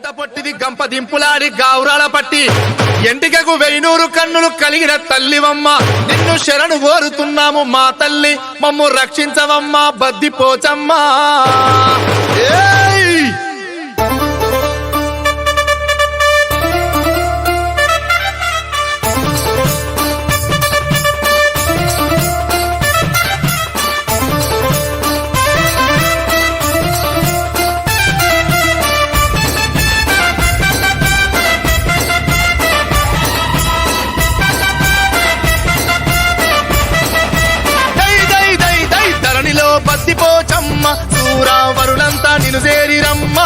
గంత పొట్టిది గంప దింపులాడి గావురాల పట్టి. ఎంటికకు వెయ్యూరు కన్నులు కలిగిన తల్లివమ్మ. నిన్ను శరణు కోరుతున్నాము మా తల్లి. మమ్ము రక్షించవమ్మా బద్దిపోచమ్మా. నిలుసేరి రమ్మ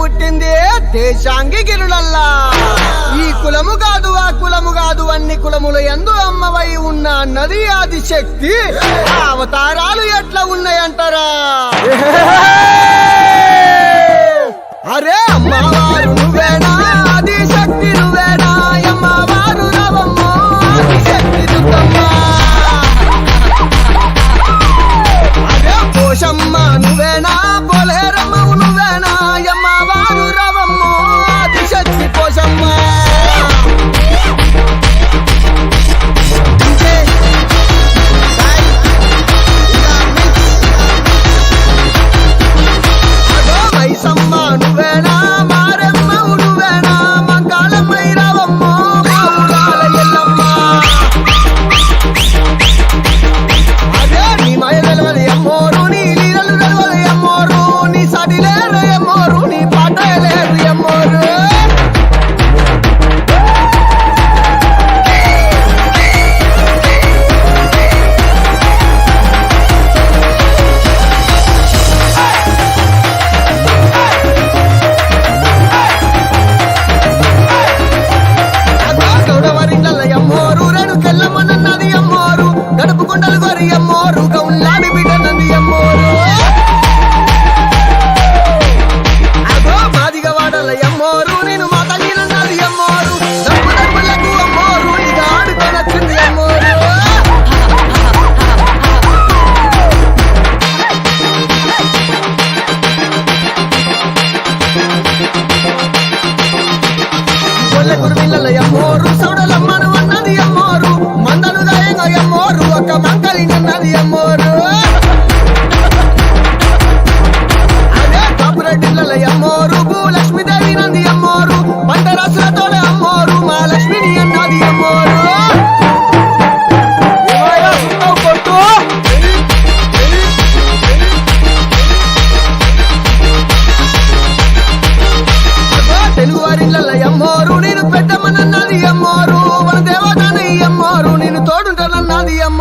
పుట్టిందే దేశాంగి గిరుడల్లా ఈ కులము కాదు ఆ కులము కాదు అన్ని కులముల ఎందు అమ్మవై ఉన్న నది ఆది శక్తి అవతారాలు ఎట్లా ఉన్నాయంటారా? అరే అమ్మవారు నువ్వేనా? ఆది శక్తి నువ్వేనా?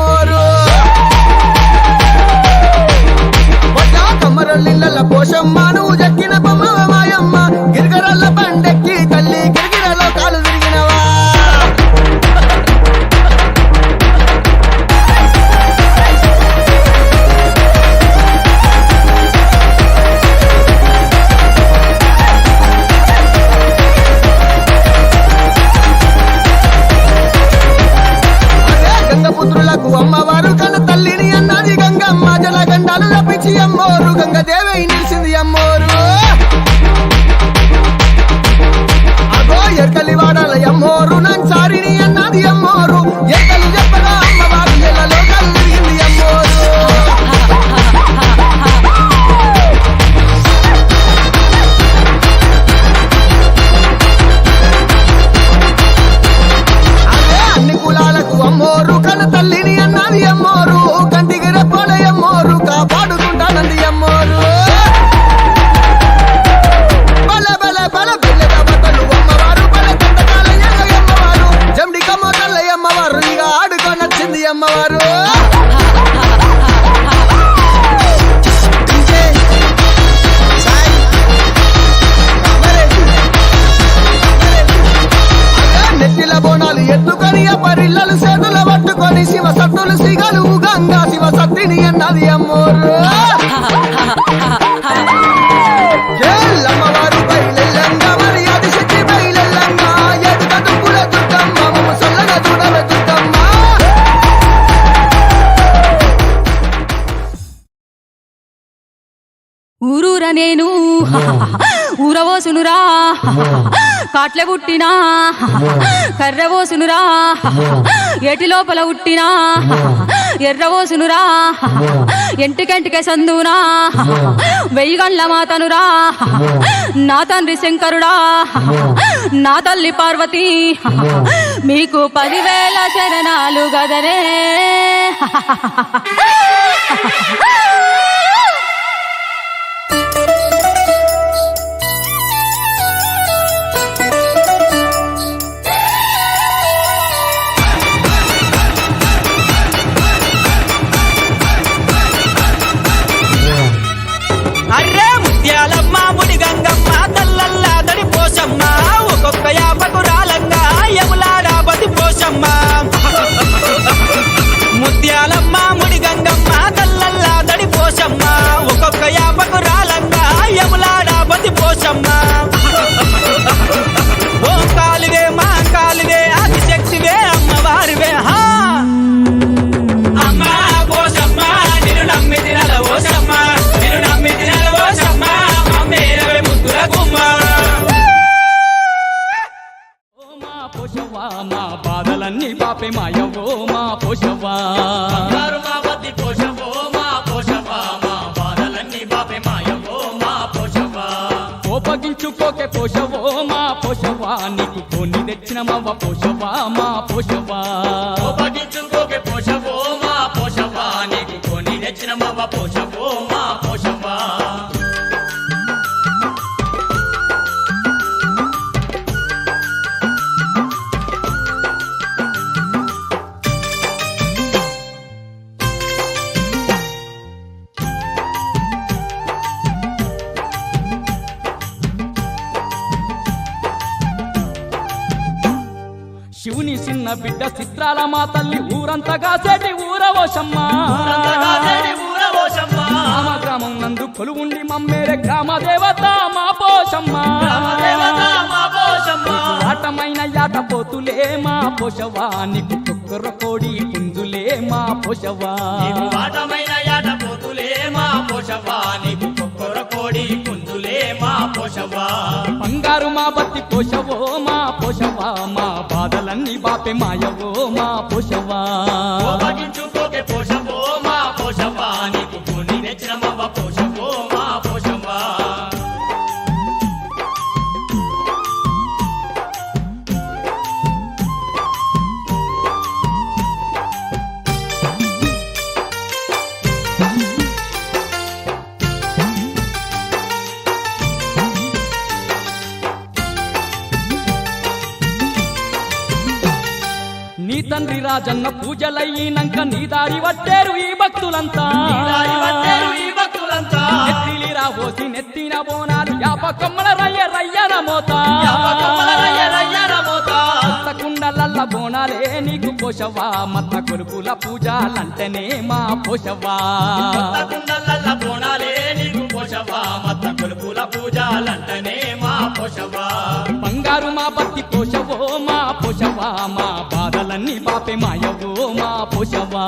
Oh. ఊరవోసునురా కాట్ల పుట్టినా. కర్రవోసునురా ఏటి లోపల ఉట్టినా ఎర్రవోసునురా ఎంటికెంటికే సందునా వెయ్యి గండ్ల మాతనురా. నా తండ్రి శంకరుడా. నా తల్లి పార్వతి. మీకు పదివేల శరణాలు గదరే ఓ మా బాధలన్నీ పాపే మాయవో మా పోషవ్వా. మా బద్ది పోషవో మా పోషవా మా బాధలన్నీ బాపే మాయవో మా పోషవా కోపగించుకోకే పోషవో మా నీకు కొన్ని తెచ్చిన మవ్వ పోషవ్వా మా పోషవ్వా. కోపగించుకోకే పోషవో మా పోషవా నీకు కొని తెచ్చిన మవ్వ పోషవో మా చిత్రాల మా తల్లి ఊరంతగా సేటి ఊరవోషమ్మా. గ్రామ గ్రామం నందు కొలువుండి మమ్మేరే గ్రామ దేవత మా పోషమ్మా. ఆటమైన యాట పోతులే మా పోషవా నీకు కుక్కర కోడి పుంజులే మా పోషవా వాటమైన యాట పోతులే మా పోషవా నీకు కొక్కర కోడి పుంజులే పోషవా బంగారు మా బత్తి పోషవో మా పోషవా మా బాధలన్నీ బాపే మాయవో మా పోషవా రాజన్న పూజలయ్యినంక నీ దారి వట్టేరు ఈ భక్తులంతా. నెత్తిలి రాబోసి నెత్తిన బోనాలు యాపకమ్మల రయ్య రయ్యన మోత. కుండలల్ల బోనాలే నీకు పోషవా మత్త కొలుపుల పూజలంటేనే మా పోషవా కుండలల్ల బోనాలే నీకు పోషవా మత్త కొలుపుల పూజలంటనే మా పోషవా బంగారు మా బత్తి పోషవో మా పోషవా మా పాపే మాయవో మా పోషవా